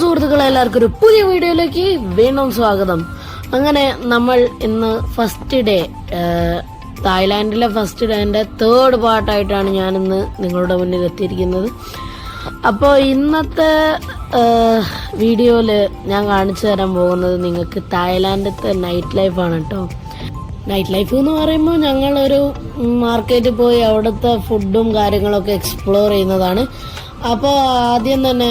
സുഹൃത്തുക്കളെ എല്ലാവർക്കും ഒരു പുതിയ വീഡിയോയിലേക്ക് വീണ്ടും സ്വാഗതം. അങ്ങനെ നമ്മൾ ഇന്ന് ഫസ്റ്റ് ഡേ തായ്ലാൻഡിലെ ഫസ്റ്റ് ഡേന്റെ തേർഡ് പാർട്ടായിട്ടാണ് ഞാൻ ഇന്ന് നിങ്ങളുടെ മുന്നിൽ എത്തിയിരിക്കുന്നത്. അപ്പോൾ ഇന്നത്തെ വീഡിയോയിൽ ഞാൻ കാണിച്ചു തരാൻ പോകുന്നത് നിങ്ങൾക്ക് തായ്ലാൻഡത്തെ നൈറ്റ് ലൈഫാണ് കേട്ടോ നൈറ്റ് ലൈഫ് എന്ന് പറയുമ്പോൾ ഞങ്ങളൊരു മാർക്കറ്റിൽ പോയി അവിടുത്തെ ഫുഡും കാര്യങ്ങളൊക്കെ എക്സ്പ്ലോർ ചെയ്യുന്നതാണ്. അപ്പോൾ ആദ്യം തന്നെ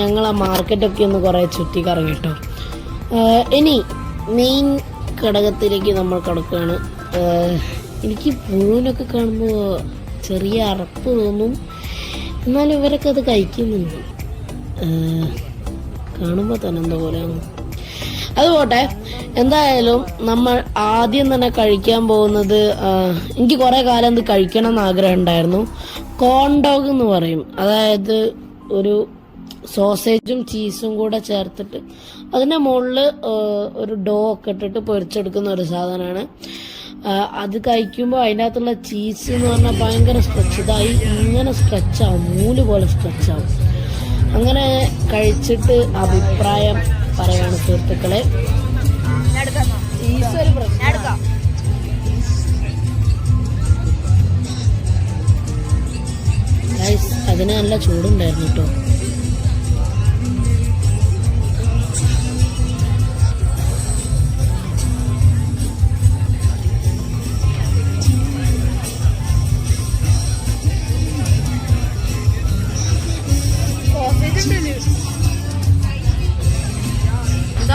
ഞങ്ങൾ ആ മാർക്കറ്റൊക്കെ ഒന്ന് കുറേ ചുറ്റി കറങ്ങി കേട്ടോ ഇനി മെയിൻ ഘടകത്തിലേക്ക് നമ്മൾ കിടക്കുകയാണ് എനിക്ക് പുഴുവിനൊക്കെ കാണുമ്പോൾ ചെറിയ അറപ്പ് തോന്നും. എന്നാലും ഇവരൊക്കെ അത് കഴിക്കുന്നുണ്ട്. കാണുമ്പോൾ തന്നെ എന്താ പോലെയാണ് അത് പോട്ടെ എന്തായാലും നമ്മൾ ആദ്യം തന്നെ കഴിക്കാൻ പോകുന്നത് എനിക്ക് കുറേ കാലം ഇത് കഴിക്കണം എന്ന് ആഗ്രഹം ഉണ്ടായിരുന്നു. കോൺഡോഗ് എന്ന് പറയും. അതായത് ഒരു സോസേജും ചീസും കൂടെ ചേർത്തിട്ട് അതിന്റെ മുകളിൽ ഒരു ഡോ ഒക്കെ ഇട്ടിട്ട് പൊരിച്ചെടുക്കുന്ന ഒരു സാധനമാണ്. അത് കഴിക്കുമ്പോൾ അതിന്റെ അകത്തുള്ള ചീസ് എന്ന് പറഞ്ഞാൽ ഭയങ്കര സ്ട്രെച്ച് ഇതായി ഇങ്ങനെ സ്ട്രെച്ചാവും മൂൽ പോലെ സ്ട്രെച്ചാവും അങ്ങനെ കഴിച്ചിട്ട് അഭിപ്രായം പറയാണ് സുഹൃത്തുക്കളെ. അതിന് നല്ല ചൂടുണ്ടായിരുന്നു കേട്ടോ.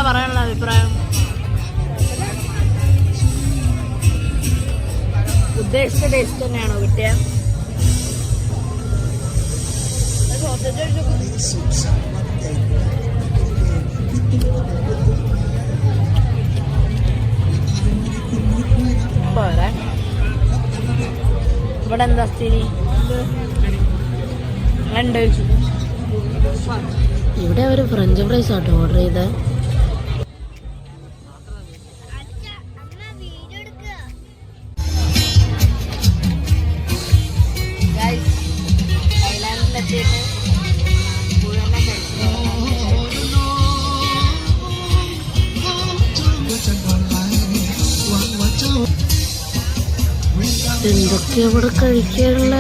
എന്താ പറയാനുള്ള അഭിപ്രായം? ഉദ്ദേശിച്ച ടേസ്റ്റ് തന്നെയാണോ കിട്ടിയ? ഇവിടെ എന്താ സ്ഥിതി? ഇവിടെ ഒരു ഫ്രഞ്ച് ഫ്രൈസ് ആട്ടോ ഓർഡർ ചെയ്തത് എന്തൊക്കെയാ ഇവിടെ കഴിക്കാനുള്ള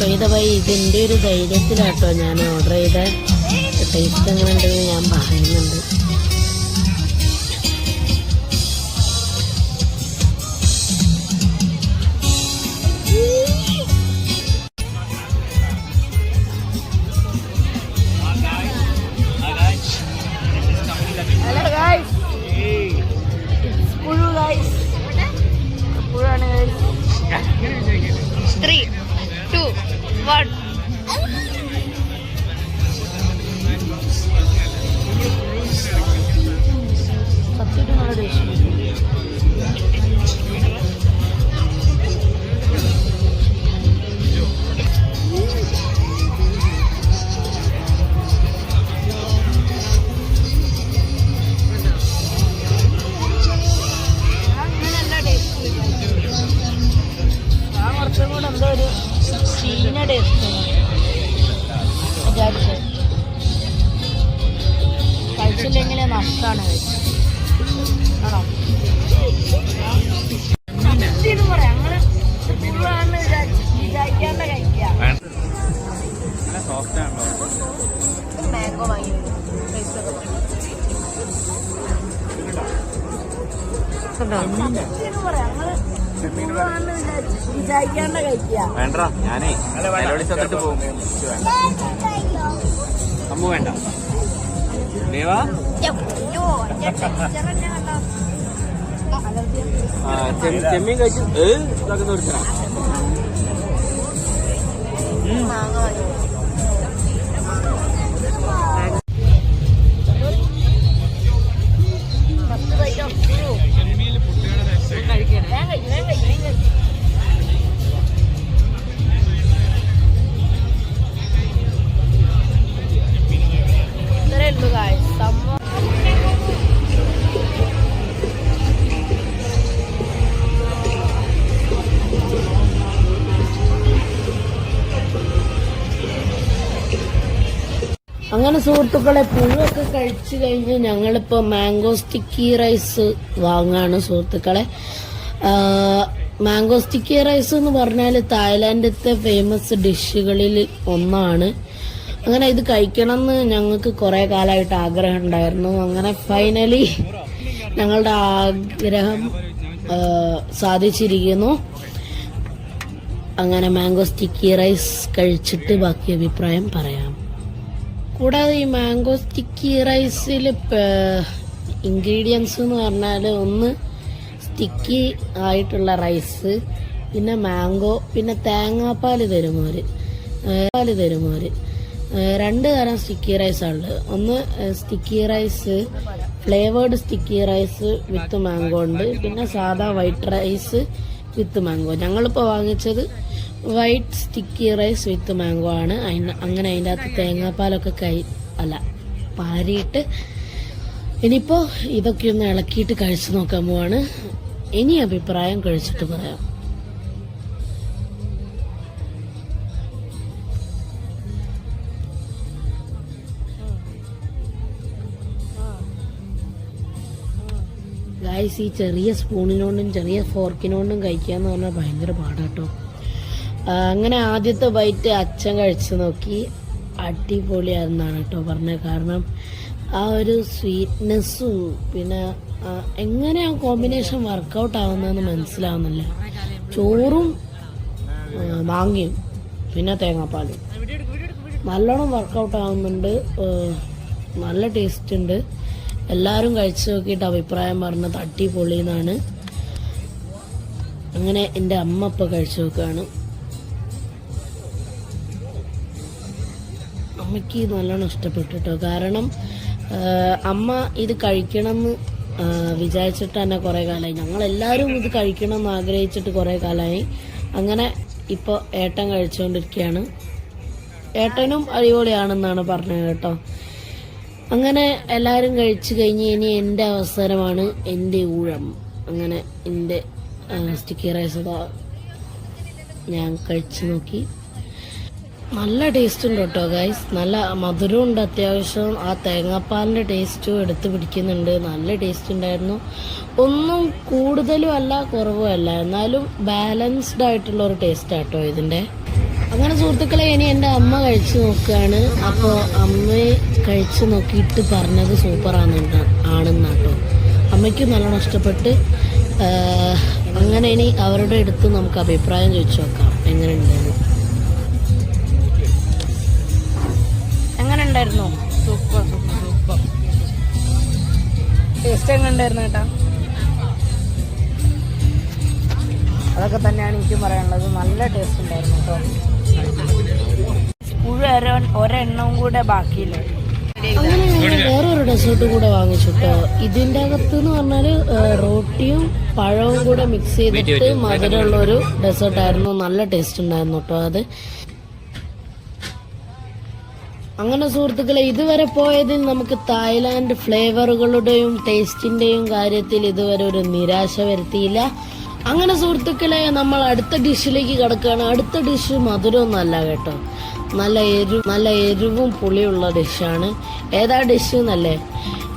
ചെയ്തവයි ഇതിന്റെ ഒരു ധൈര്യത്തിലാട്ടോ ഞാൻ ഓർഡർ ചെയ്ത. ടേസ്റ്റ് എങ്ങനെ ഉണ്ടെന്ന് ഞാൻ പറയുന്നുണ്ട്. എന്തോ ഒരു ചീന ടേസ്റ്റ് വിചാരിച്ചത് കഴിച്ചില്ലെങ്കിൽ നഷ്ടമാണ് ആണോ? മാംഗോ വാങ്ങി പറയാം വേണ്ട ഞാനേ നിലവിളി തന്നിട്ട് പോകും. അമ്മ വേണ്ട. ദേവാ? ആ, ചെമ്മീൻ കഴിച്ചു ഏ? ഇതൊക്കെ നിർത്തണം അങ്ങനെ സുഹൃത്തുക്കളെ പുഴുവൊക്കെ കഴിച്ചു കഴിഞ്ഞ് ഞങ്ങളിപ്പോൾ മാംഗോ സ്റ്റിക്കി റൈസ് വാങ്ങാണ് സുഹൃത്തുക്കളെ. മാംഗോ സ്റ്റിക്കി റൈസ് എന്ന് പറഞ്ഞാൽ തായ്ലാൻഡത്തെ ഫേമസ് ഡിഷുകളിൽ ഒന്നാണ്. അങ്ങനെ ഇത് കഴിക്കണം എന്ന് ഞങ്ങൾക്ക് കുറേ കാലമായിട്ട് ആഗ്രഹം ഉണ്ടായിരുന്നു. അങ്ങനെ ഫൈനലി ഞങ്ങളുടെ ആഗ്രഹം സാധിച്ചിരിക്കുന്നു. അങ്ങനെ മാംഗോ സ്റ്റിക്കി റൈസ് കഴിച്ചിട്ട് ബാക്കി അഭിപ്രായം പറയാം. കൂടാതെ ഈ മാംഗോ സ്റ്റിക്കി റൈസിൽ ഇൻഗ്രീഡിയൻസ് എന്ന് പറഞ്ഞാൽ ഒന്ന് സ്റ്റിക്കി ആയിട്ടുള്ള റൈസ് പിന്നെ മാംഗോ പിന്നെ തേങ്ങാപ്പാൽ തരുമോര്. പാൽ തരുമോര്. രണ്ട് തരം സ്റ്റിക്കി റൈസ് ഉള്ളത്. ഒന്ന് sticky rice flavoured sticky rice with mango ഉണ്ട്. പിന്നെ സാധാ വൈറ്റ് റൈസ് വിത്ത് മാംഗോ ഞങ്ങളിപ്പോൾ വാങ്ങിച്ചത് white sticky rice with mango ആണ്. അങ്ങനെ അതിന്റെ അകത്ത് തേങ്ങാപ്പാലൊക്കെ കൈ അല്ല പാരിയിട്ട് ഇനിയിപ്പോൾ ഇതൊക്കെ ഒന്ന് ഇളക്കിയിട്ട് കഴിച്ചു നോക്കാൻ പോവാണ്. ഇനി അഭിപ്രായം കഴിച്ചിട്ട് പറയാം. ഗായ്സ് ഈ ചെറിയ സ്പൂണിനോണ്ടും ചെറിയ ഫോർക്കിനോണ്ടും എന്ന് പറഞ്ഞാൽ ഭയങ്കര പാടാട്ടോ. അങ്ങനെ ആദ്യത്തെ ബൈറ്റ് അച്ഛൻ കഴിച്ചു നോക്കി. അടിപൊളിയായിരുന്നാണ് കേട്ടോ പറഞ്ഞത്. കാരണം ആ ഒരു സ്വീറ്റ്നെസ്സും പിന്നെ എങ്ങനെ ആ കോമ്പിനേഷൻ വർക്കൗട്ട് ആവുന്നതെന്ന് മനസ്സിലാവുന്നില്ല. ചോറും മാങ്ങയും പിന്നെ തേങ്ങാപ്പാലും. നല്ലോണം വർക്കൗട്ട് ആവുന്നുണ്ട്. നല്ല ടേസ്റ്റ് ഉണ്ട്. എല്ലാവരും കഴിച്ചു നോക്കിയിട്ട് അഭിപ്രായം പറഞ്ഞത് അടിപൊളി എന്നാണ് അങ്ങനെ എന്റെ അമ്മ ഇപ്പോൾ കഴിച്ചു നോക്കുകയാണ്. അമ്മയ്ക്ക് നല്ലോണം ഇഷ്ടപ്പെട്ടു കേട്ടോ കാരണം അമ്മ ഇത് കഴിക്കണമെന്ന് വിചാരിച്ചിട്ട് തന്നെ കുറേ കാലമായി ഞങ്ങളെല്ലാവരും ഇത് കഴിക്കണം എന്ന് ആഗ്രഹിച്ചിട്ട് കുറേ കാലമായി അങ്ങനെ ഇപ്പോൾ ഏട്ടൻ കഴിച്ചുകൊണ്ടിരിക്കുകയാണ് ഏട്ടനും അടിപൊളിയാണെന്നാണ് പറഞ്ഞത് കേട്ടോ. അങ്ങനെ എല്ലാവരും കഴിച്ചു കഴിഞ്ഞ് ഇനി എന്റെ അവസരമാണ് എന്റെ ഊഴം. അങ്ങനെ എന്റെ സ്റ്റിക്കി റൈസ് ഞാൻ കഴിച്ചു നോക്കി. നല്ല ടേസ്റ്റ് ഉണ്ട് കേട്ടോ ഗൈസ് നല്ല മധുരം ഉണ്ട് അത്യാവശ്യം. ആ തേങ്ങാപ്പാലിന്റെ ടേസ്റ്റും എടുത്ത് പിടിക്കുന്നുണ്ട്. നല്ല ടേസ്റ്റ് ഉണ്ടായിരുന്നു. ഒന്നും കൂടുതലും അല്ല കുറവും അല്ല. എന്നാലും ബാലൻസ്ഡ് ആയിട്ടുള്ള ഒരു ടേസ്റ്റ് ആട്ടോ ഇതിന്റെ അങ്ങനെ സുഹൃത്തുക്കളെ ഇനി എന്റെ അമ്മ കഴിച്ചു നോക്കുകയാണ്. അപ്പോൾ അമ്മയെ കഴിച്ചു നോക്കിയിട്ട് പറഞ്ഞത് സൂപ്പറാണെന്ന് ആണെന്നാട്ടോ അമ്മയ്ക്കും നല്ലോണം ഇഷ്ടപ്പെട്ട് അങ്ങനെ ഇനി അവരുടെ അടുത്ത് നമുക്ക് അഭിപ്രായം ചോദിച്ചു നോക്കാം. എങ്ങനെയുണ്ടെന്ന് എങ്ങനെ ഉണ്ടായിരുന്നു സൂപ്പർ സൂപ്പർ. സൂപ്പർ ടേസ്റ്റ് എങ്ങനെയുണ്ടായിരുന്നു കേട്ടാ അതൊക്കെ തന്നെയാണ് എനിക്കും പറയാനുള്ളത്. നല്ല ടേസ്റ്റ് ഉണ്ടായിരുന്നു കേട്ടോ. പുഴ ഒരെണ്ണവും കൂടെ ബാക്കിയില്ല? അങ്ങനെ വേറൊരു ഡെസേർട്ട് കൂടെ വാങ്ങിച്ചു കേട്ടോ ഇതിന്റെ അകത്ത് എന്ന് പറഞ്ഞാൽ റോട്ടിയും പഴവും കൂടെ മിക്സ് ചെയ്തിട്ട് മധുരമുള്ള ഒരു ഡെസേർട്ട് ആയിരുന്നു. നല്ല ടേസ്റ്റ് ഉണ്ടായിരുന്നു കേട്ടോ അത്. അങ്ങനെ സുഹൃത്തുക്കളെ ഇതുവരെ പോയതിൽ നമുക്ക് തായ്ലാന്റ് ഫ്ലേവറുകളുടെയും ടേസ്റ്റിന്റെയും കാര്യത്തിൽ ഇതുവരെ ഒരു നിരാശ വരുത്തിയില്ല. അങ്ങനെ സുഹൃത്തുക്കളെ നമ്മൾ അടുത്ത ഡിഷിലേക്ക് കിടക്കുകയാണ്. അടുത്ത ഡിഷ് മധുരമൊന്നല്ല കേട്ടോ. നല്ല എരു നല്ല എരിവും പുളിയുള്ള ഡിഷാണ്. ഏതാ ഡിഷ് എന്നല്ലേ?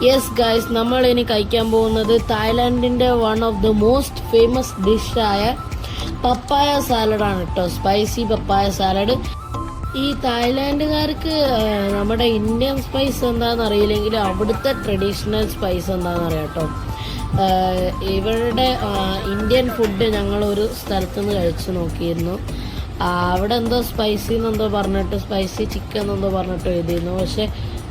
യെസ് ഗായ്സ് നമ്മൾ ഇനി കഴിക്കാൻ പോകുന്നത് തായ്ലാന്റിന്റെ one of the most famous ഡിഷായ പപ്പായ സാലഡാണ് കേട്ടോ. സ്പൈസി പപ്പായ സാലഡ് ഈ തായ്ലാൻഡുകാർക്ക് നമ്മുടെ ഇന്ത്യൻ സ്പൈസ് എന്താണെന്ന് അറിയില്ലെങ്കിൽ അവിടുത്തെ ട്രഡീഷണൽ സ്പൈസ് എന്താണെന്ന് അറിയാം ഇവരുടെ ഇന്ത്യൻ ഫുഡ് ഞങ്ങൾ ഒരു സ്ഥലത്തുനിന്ന് കഴിച്ചു നോക്കിയിരുന്നു. അവിടെ എന്തോ സ്പൈസി എന്നെന്തോ പറഞ്ഞിട്ട് സ്പൈസി ചിക്കൻ എന്നെന്തോ പറഞ്ഞിട്ട് എഴുതിയിരുന്നു. പക്ഷെ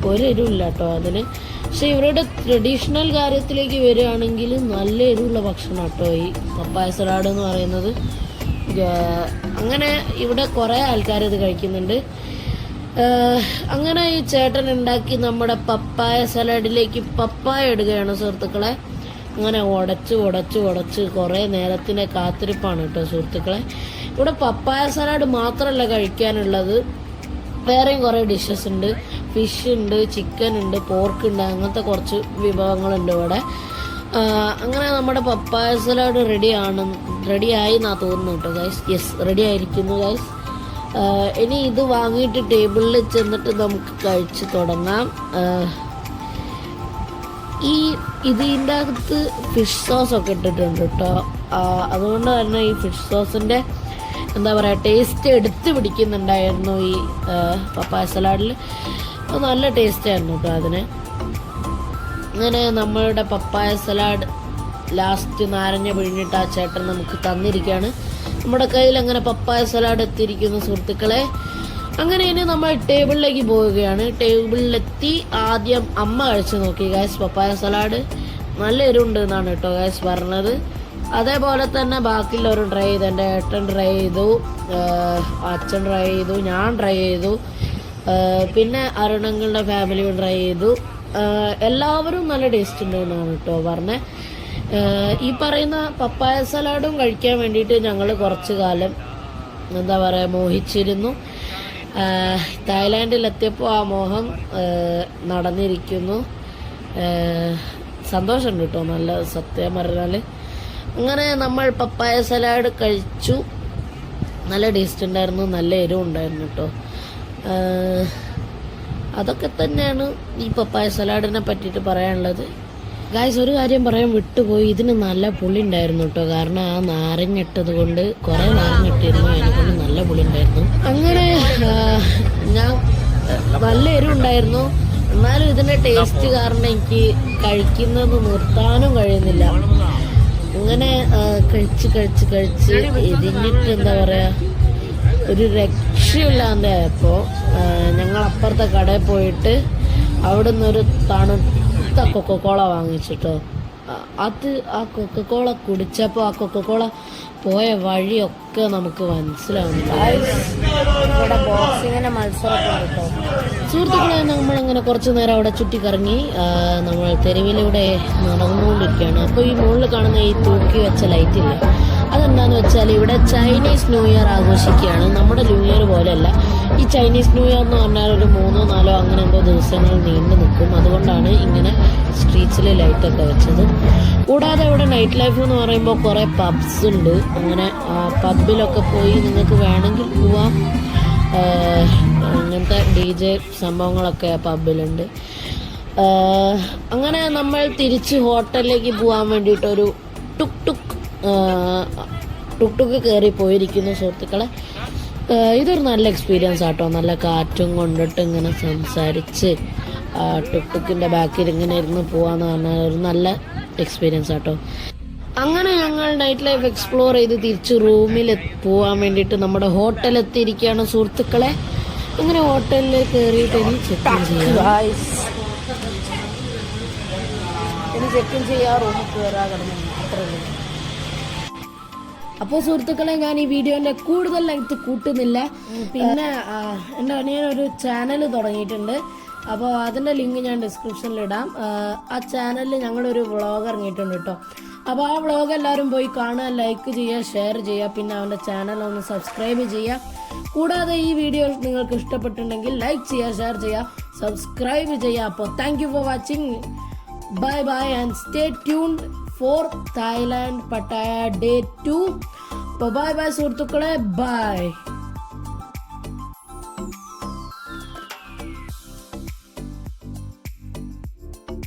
ഒരു എരിവില്ല കേട്ടോ അതിന്. പക്ഷെ ഇവരുടെ ട്രഡീഷണൽ കാര്യത്തിലേക്ക് വരികയാണെങ്കിൽ നല്ല എരിവുള്ള ഭക്ഷണം കേട്ടോ ഈ പപ്പായ സലാഡ് എന്ന് പറയുന്നത്. അങ്ങനെ ഇവിടെ കുറേ ആൾക്കാർ ഇത് കഴിക്കുന്നുണ്ട്. അങ്ങനെ ഈ ചേട്ടൻ ഉണ്ടാക്കി നമ്മുടെ പപ്പായ സലാഡിലേക്ക് പപ്പായ ഇടുകയാണ് സുഹൃത്തുക്കളെ. അങ്ങനെ ഉടച്ച് ഉടച്ച് ഉടച്ച് കുറേ നേരത്തിനെ കാത്തിരിപ്പാണ് കേട്ടോ സുഹൃത്തുക്കളെ. ഇവിടെ പപ്പായ സലാഡ് മാത്രമല്ല കഴിക്കാനുള്ളത്. വേറെയും കുറേ ഡിഷസ് ഉണ്ട്. ഫിഷ് ഉണ്ട് ചിക്കൻ ഉണ്ട് പോർക്ക് ഉണ്ട് അങ്ങനത്തെ കുറച്ച് വിഭവങ്ങളുണ്ട് ഇവിടെ. അങ്ങനെ നമ്മുടെ പപ്പായ റെഡി ആണ് റെഡി ആയി എന്നാ തോന്നുന്നു കേട്ടോ ഗൈസ് യെസ് റെഡി ആയിരിക്കുന്നു ഗൈസ് ഇനി ഇത് വാങ്ങിയിട്ട് ടേബിളിൽ ചെന്നിട്ട് നമുക്ക് കഴിച്ച് തുടങ്ങാം. ഈ ഇതിന്റെ അകത്ത് ഫിഷ് സോസ് ഒക്കെ ഇട്ടിട്ടുണ്ട് കേട്ടോ. അതുകൊണ്ട് തന്നെ ഈ ഫിഷ് സോസിന്റെ എന്താ പറയുക ടേസ്റ്റ് എടുത്ത് പിടിക്കുന്നുണ്ടായിരുന്നു ഈ പപ്പായ സലാഡിൽ നല്ല ടേസ്റ്റ് ആയിരുന്നു കേട്ടോ അതിന്. അങ്ങനെ നമ്മളുടെ പപ്പായ സലാഡ് ലാസ്റ്റ് നാരങ്ങ പിഴിഞ്ഞിട്ട് ആ ചേട്ടൻ നമുക്ക് തന്നിരിക്കുകയാണ്. നമ്മുടെ കയ്യിൽ അങ്ങനെ പപ്പായ സലാഡ് എത്തിയിരിക്കുന്ന സുഹൃത്തുക്കളെ. അങ്ങനെ ഇനി നമ്മൾ ടേബിളിലേക്ക് പോവുകയാണ്. ടേബിളിലെത്തി ആദ്യം അമ്മ കഴിച്ചു നോക്കി. ഗാസ് പപ്പായ സലാഡ് നല്ല എരിവുണ്ട് എന്നാണ് കേട്ടോ ഗാസ് പറഞ്ഞത്. അതേപോലെ തന്നെ ബാക്കിയുള്ളവരും ട്രൈ ചെയ്തു. എന്റെ ഏട്ടൻ ട്രൈ ചെയ്തു. അച്ഛൻ ട്രൈ ചെയ്തു. ഞാൻ ട്രൈ ചെയ്തു. പിന്നെ അരുണങ്ങളുടെ ഫാമിലിയും ട്രൈ ചെയ്തു. എല്ലാവരും നല്ല ടേസ്റ്റ് ഉണ്ട് എന്നാണ് കേട്ടോ പറഞ്ഞത് ഈ പറയുന്ന പപ്പായ സലാഡും കഴിക്കാൻ വേണ്ടിയിട്ട് ഞങ്ങൾ കുറച്ച് കാലം എന്താ പറയുക മോഹിച്ചിരുന്നു. തായ്ലാൻഡിലെത്തിയപ്പോൾ ആ മോഹം നടന്നിരിക്കുന്നു. സന്തോഷം സന്തോഷമുണ്ട് കേട്ടോ നല്ല സത്യം പറഞ്ഞാൽ അങ്ങനെ നമ്മൾ പപ്പായ സലാഡ് കഴിച്ചു. നല്ല ടേസ്റ്റ് ഉണ്ടായിരുന്നു നല്ല എരിവ് ഉണ്ടായിരുന്നു കേട്ടോ അതൊക്കെ തന്നെയാണ് ഈ പപ്പായ സലാഡിനെ പറ്റിയിട്ട് പറയാനുള്ളത്. ഗായ്സ് ഒരു കാര്യം പറയാൻ വിട്ടുപോയി. ഇതിന് നല്ല പുളി ഉണ്ടായിരുന്നു കേട്ടോ. കാരണം ആ നാരങ്ങിട്ടത് കൊണ്ട് കുറെ നാരങ്ങിട്ടിരുന്നു അതിനെക്കൊണ്ട് നല്ല പുളി ഉണ്ടായിരുന്നു അങ്ങനെ ഞാൻ നല്ല എരിവുണ്ടായിരുന്നു. എന്നാലും ഇതിന്റെ ടേസ്റ്റ് കാരണം എനിക്ക് കഴിക്കുന്നത് നിർത്താനും കഴിയുന്നില്ല. അങ്ങനെ കഴിച്ച് കഴിച്ച് കഴിച്ച് ഇതിന്നിട്ട് എന്താ പറയാ ഒരു രക്ഷയില്ലാതെ ആയപ്പോ ഞങ്ങൾ അപ്പുറത്തെ കടയിൽ പോയിട്ട് അവിടെ നിന്നൊരു തണുത്ത കൊക്കക്കോള വാങ്ങിച്ചിട്ടോ. അത് ആ കൊക്കക്കോള കുടിച്ചപ്പോൾ ആ കൊക്കക്കോള പോയ വഴിയൊക്കെ നമുക്ക് മനസ്സിലാവുന്നില്ല ഇവിടെ ബോക്സിങ്ങിന്റെ മത്സരമൊക്കെ കേട്ടോ. സുഹൃത്തുക്കളെ നമ്മളിങ്ങനെ കുറച്ച് നേരം അവിടെ ചുറ്റിക്കറങ്ങി നമ്മൾ തെരുവിലൂടെ നടന്നുകൊണ്ടിരിക്കുകയാണ്. അപ്പോൾ ഈ മുകളിൽ കാണുന്ന ഈ തൂക്കി വെച്ച ലൈറ്റില്ല അതെന്താണെന്ന് വെച്ചാൽ ഇവിടെ ചൈനീസ് ന്യൂ ഇയർ ആഘോഷിക്കുകയാണ്. നമ്മുടെ ന്യൂ ഇയർ പോലെയല്ല. ഈ ചൈനീസ് ന്യൂ ഇയർ എന്ന് പറഞ്ഞാൽ ഒരു മൂന്നോ നാലോ അങ്ങനെ എന്തോ ദിവസങ്ങൾ നീണ്ടു നിൽക്കും. അതുകൊണ്ടാണ് ഇങ്ങനെ സ്ട്രീറ്റ്സിൽ ലൈറ്റൊക്കെ വെച്ചത്. കൂടാതെ ഇവിടെ നൈറ്റ് ലൈഫ് എന്ന് പറയുമ്പോൾ കുറേ പബ്സ് ഉണ്ട്. അങ്ങനെ പബ്ബിലൊക്കെ പോയി നിങ്ങൾക്ക് വേണമെങ്കിൽ പോവാം. ഡി ജെ സംഭവങ്ങളൊക്കെ പബ്ബിലുണ്ട്. അങ്ങനെ നമ്മൾ തിരിച്ച് ഹോട്ടലിലേക്ക് പോകാൻ വേണ്ടിയിട്ടൊരു ടുക് ടുക് ടുക് ടുക്ക് കയറി പോയിരിക്കുന്നു സുഹൃത്തുക്കളെ. ഇതൊരു നല്ല എക്സ്പീരിയൻസ് ആട്ടോ. നല്ല കാറ്റും കൊണ്ടിട്ട് ഇങ്ങനെ സംസാരിച്ച് ടുക് ടുക്കിന്റെ ബാക്കിൽ ഇങ്ങനെ ഇരുന്ന് പോകാന്ന് പറഞ്ഞാൽ ഒരു നല്ല എക്സ്പീരിയൻസ് ആട്ടോ. അങ്ങനെ ഞങ്ങൾ നൈറ്റ് ലൈഫ് എക്സ്പ്ലോർ ചെയ്ത് തിരിച്ച് റൂമിൽ പോകാൻ വേണ്ടിയിട്ട് നമ്മുടെ ഹോട്ടലെത്തിയിരിക്കുകയാണ് സുഹൃത്തുക്കളെ. അങ്ങനെ ഹോട്ടലിൽ കയറിയിട്ട് ഇനി ചെക്ക് ഇൻ ചെയ്യാം. ഇനി ചെക്ക് ഇൻ ചെയ്യാ റൂമിൽ കയറാ കിടന്നു. അപ്പോൾ സുഹൃത്തുക്കളെ ഞാൻ ഈ വീഡിയോന്റെ കൂടുതൽ ലെങ്ത് കൂട്ടുന്നില്ല. പിന്നെ എന്റെ അനിയൻ ഒരു ചാനൽ തുടങ്ങിയിട്ടുണ്ട്. അപ്പോൾ അതിന്റെ ലിങ്ക് ഞാൻ ഡിസ്ക്രിപ്ഷനിൽ ഇടാം. ആ, ആ ചാനലിൽ ഞങ്ങളൊരു വ്ളോഗ് ഇറങ്ങിയിട്ടുണ്ട് കേട്ടോ. അപ്പോൾ ആ വ്ളോഗ് എല്ലാവരും പോയി കാണുക ലൈക്ക് ചെയ്യുക ഷെയർ ചെയ്യുക പിന്നെ അവന്റെ ചാനൽ ഒന്ന് സബ്സ്ക്രൈബ് ചെയ്യുക. കൂടാതെ ഈ വീഡിയോ നിങ്ങൾക്ക് ഇഷ്ടപ്പെട്ടിട്ടുണ്ടെങ്കിൽ ലൈക്ക് ചെയ്യുക ഷെയർ ചെയ്യുക സബ്സ്ക്രൈബ് ചെയ്യുക. അപ്പോൾ thank for watching bye bye and stay tuned for Thailand Pattaya day two bye bye സുഹൃത്തുക്കളെ. ബൈ